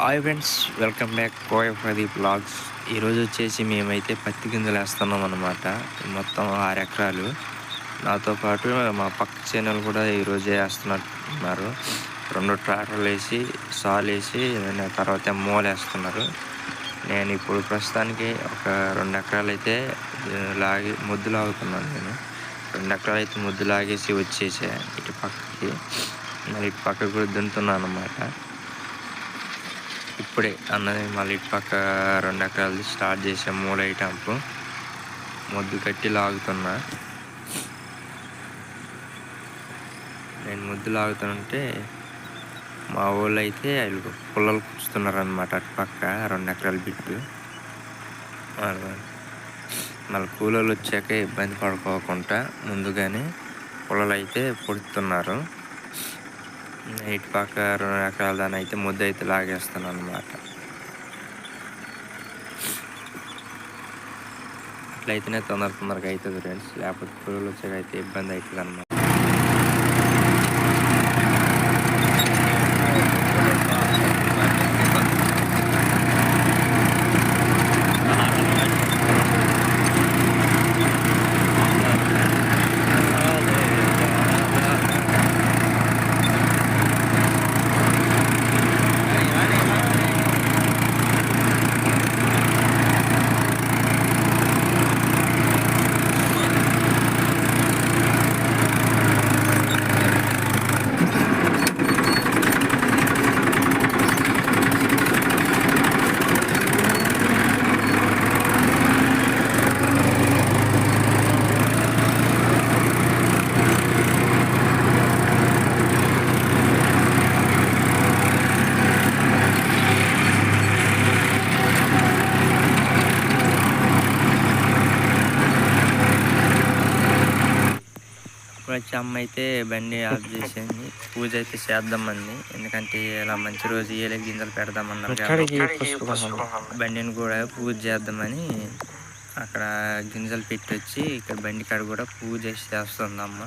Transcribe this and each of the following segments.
Hi friends welcome back Koya Pradeep blogs ఈరోజు వచ్చేసి మేమైతే పత్తి గింజలు వేస్తున్నాం అనమాట మొత్తం ఆరు ఎకరాలు. నాతో పాటు మా పక్క చేనులు కూడా ఈరోజే వేస్తున్నారు. రెండు ట్రాక్టర్లు వేసి సాల్ వేసి తర్వాత మూల వేస్తున్నారు. నేను ఇప్పుడు ప్రస్తుతానికి ఒక రెండు ఎకరాలు అయితే లాగి ముద్దు లాగుతున్నాను నేను. రెండు ఎకరాలు అయితే ముద్దు లాగేసి వచ్చేసా ఇటు పక్కకి. మరి ఇటు పక్కకు కూడా దున్నుతున్నాను అనమాట ఇప్పుడే అన్నది మళ్ళీ పక్క రెండు ఎకరాలు స్టార్ట్ చేసాం మూలై టంపు మొద్దు కట్టి లాగుతున్నా. నేను ముద్దు లాగుతుంటే మా ఊళ్ళో అయితే వీళ్ళు పుల్లలు కూర్చుతున్నారు అనమాట అటు పక్క రెండు ఎకరాల బిట్టు. మళ్ళీ కూలోళ్ళు వచ్చాక ఇబ్బంది పడుకోకుండా ముందుగానే పుల్లలు అయితే పొడుతున్నారు. ఇటు పక్క రెండు ఎకరాల దాని అయితే ముద్ద అయితే లాగేస్తాను అనమాట అట్లయితేనే తొందర తొందరగా అవుతుంది ఫ్రెండ్స్. లేకపోతే పురుగులు వచ్చాక అయితే ఇబ్బంది అవుతుంది అనమాట ఇప్పుడు వచ్చి అమ్మ అయితే బండి ఆఫ్ చేసింది. పూజ అయితే చేద్దామంది ఎందుకంటే ఇలా మంచి రోజు ఏలే గింజలు పెడదామన్నారు బండిని కూడా పూజ చేద్దామని అక్కడ గింజలు పెట్టి వచ్చి ఇక్కడ బండి కాడ కూడా పూజ చేసి చేస్తుంది అమ్మ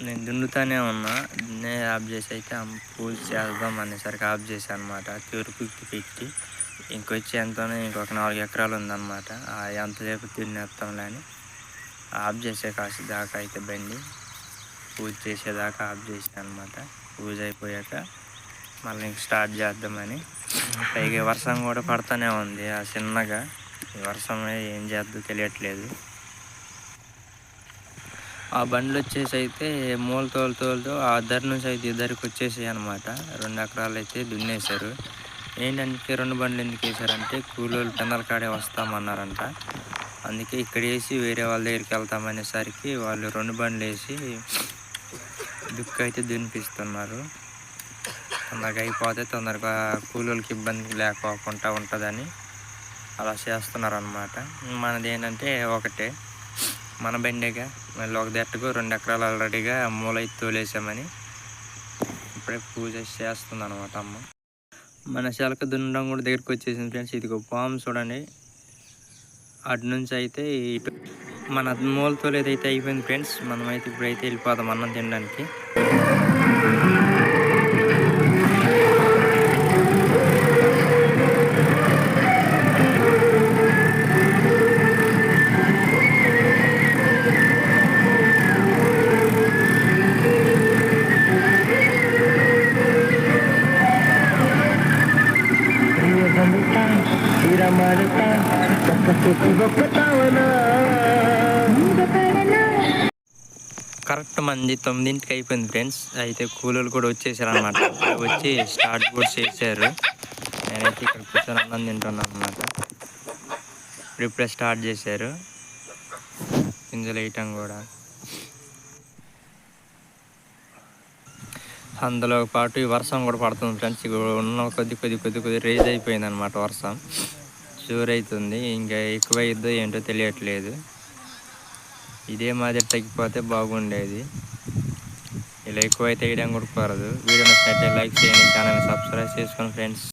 నేను దున్నుతానే ఉన్నా. దున్నే ఆఫ్ చేసి అయితే అమ్మ పూజ చేద్దాం అనేసరికి ఆఫ్ చేశాను అనమాట తూర్పుకి పెట్టి ఇంకొచ్చి ఎంతోనే ఇంకొక నాలుగు ఎకరాలు ఉందన్నమాట. ఎంతసేపు తిన్నేస్తాంలే అని. ఆఫ్ చేసే కాసి దాకా అయితే బండి పూజ చేసేదాకా ఆఫ్ చేసాను అనమాట పూజ అయిపోయాక మళ్ళీ ఇంక స్టార్ట్ చేద్దామని. పైగా వర్షం కూడా పడతానే ఉంది. ఆ చిన్నగా ఈ వర్షం ఏం చేద్దో తెలియట్లేదు. ఆ బండ్లు వచ్చేసి అయితే మూల తోలు తోలుతో ఆ ఇద్దరి నుంచి అయితే ఇద్దరికి వచ్చేసాయి అనమాట రెండు ఎకరాలు అయితే దున్నేశారు. ఏంటంటే రెండు బండ్లు ఎందుకు వేశారంటే కూలోళ్ళు పెందల కాడే వస్తామన్నారంట. అందుకే ఇక్కడ వేసి వేరే వాళ్ళ దగ్గరికి వెళ్తామనేసరికి వాళ్ళు రెండు బండ్లు వేసి దుక్కు అయితే దున్నిపిస్తున్నారు తొందరగా అయిపోతే తొందరగా కూలోళ్ళకి ఇబ్బంది లేకోకుండా ఉంటుందని అలా చేస్తున్నారు అనమాట మనది ఏంటంటే ఒకటే మన బండేగా మళ్ళీ ఒక దట్టకు రెండు ఎకరాలు ఆల్రెడీగా మూలై తోలేసామని ఇప్పుడే పూజ చేస్తుంది అనమాట అమ్మ. మన శలక దున్నడం కూడా దగ్గరికి వచ్చేసింది ఫ్రెండ్స్. ఇదిగో పాము చూడండి. అటు నుంచి అయితే ఇటు మన మూలతో ఏదైతే అయిపోయింది ఫ్రెండ్స్. మనం అయితే ఇప్పుడైతే వెళ్ళిపోదాం అన్నం తినడానికి. కరెక్ట్ మంది తొమ్మిదింటికి అయిపోయింది ఫ్రెండ్స్. అయితే కూలీలు కూడా వచ్చేసారు అనమాట వచ్చి స్టార్ట్ కూడా చేశారు. నేనైతే ఇక్కడ కూర్చొని అన్నం తింటున్నాను అనమాట ఇప్పుడే స్టార్ట్ చేశారు. గింజలు వేయటం కూడా. అందులో పాటు ఈ వర్షం కూడా పడుతుంది ఫ్రెండ్స్. ఇక ఉన్న కొద్ది కొద్ది కొద్ది కొద్ది రేజ్ అయిపోయింది అనమాట వర్షం. షూర్ అవుతుంది ఇంకా ఎక్కువ ఏంటో తెలియట్లేదు. ఇదే మాదిరి తగ్గిపోతే బాగుండేది. ఇలా ఎక్కువ అయితే వేయడం కూడా కుదరదు. వీడియో నచ్చినట్లయితే లైక్ చేయండి ఛానల్ని సబ్స్క్రైబ్ చేసుకోండి ఫ్రెండ్స్.